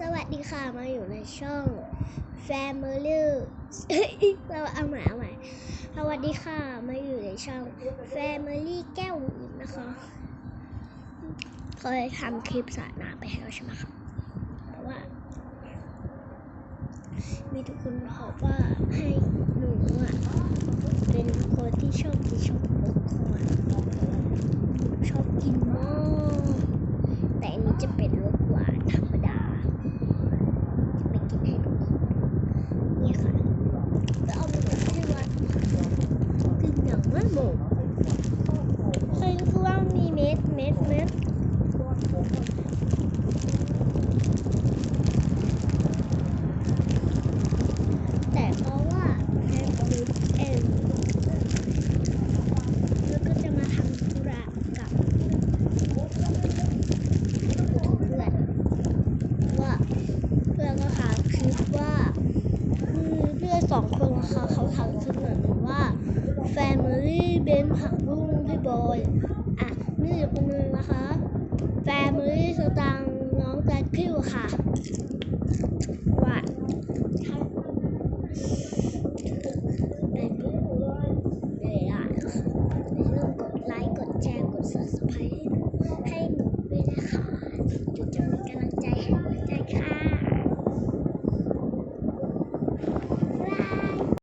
สวัสดีค่ะ มาอยู่ในช่อง Family เราเอาใหม่เอาใหม่สวัสดีค่ะ มาอยู่ในช่อง Family แก้ววินนะคะ เคยทำคลิปสาดน้ำไปแล้วใช่ไหมคะเพราะว่า มีทุกคนบอกว่าให้หนูอะ เป็นคนที่ชอบกินช็อกโกแลตชอบกินมาก แต่อันนี้จะเป็นรสหวานธรรมดา จะไปกินให้ดูนี่ค่ะจะเอาไปหมดให้วัดกิ นอย่างไม่หมดเคยรู้ว่ามีเม็ดเม็ดเม็ดแต่เพราะว่าแค่ฟูดเองแล้วก็จะมาทำธุระกับ เพื่อนว่าเพื่อนก็ถามคลิปว่าคือเพื่อนสองคนนะคะเขาถามคลิปเหมือนกันว่า Family เบน ผักบุ้งพี่บอยอะนี่อยู่คนนึงนะคะ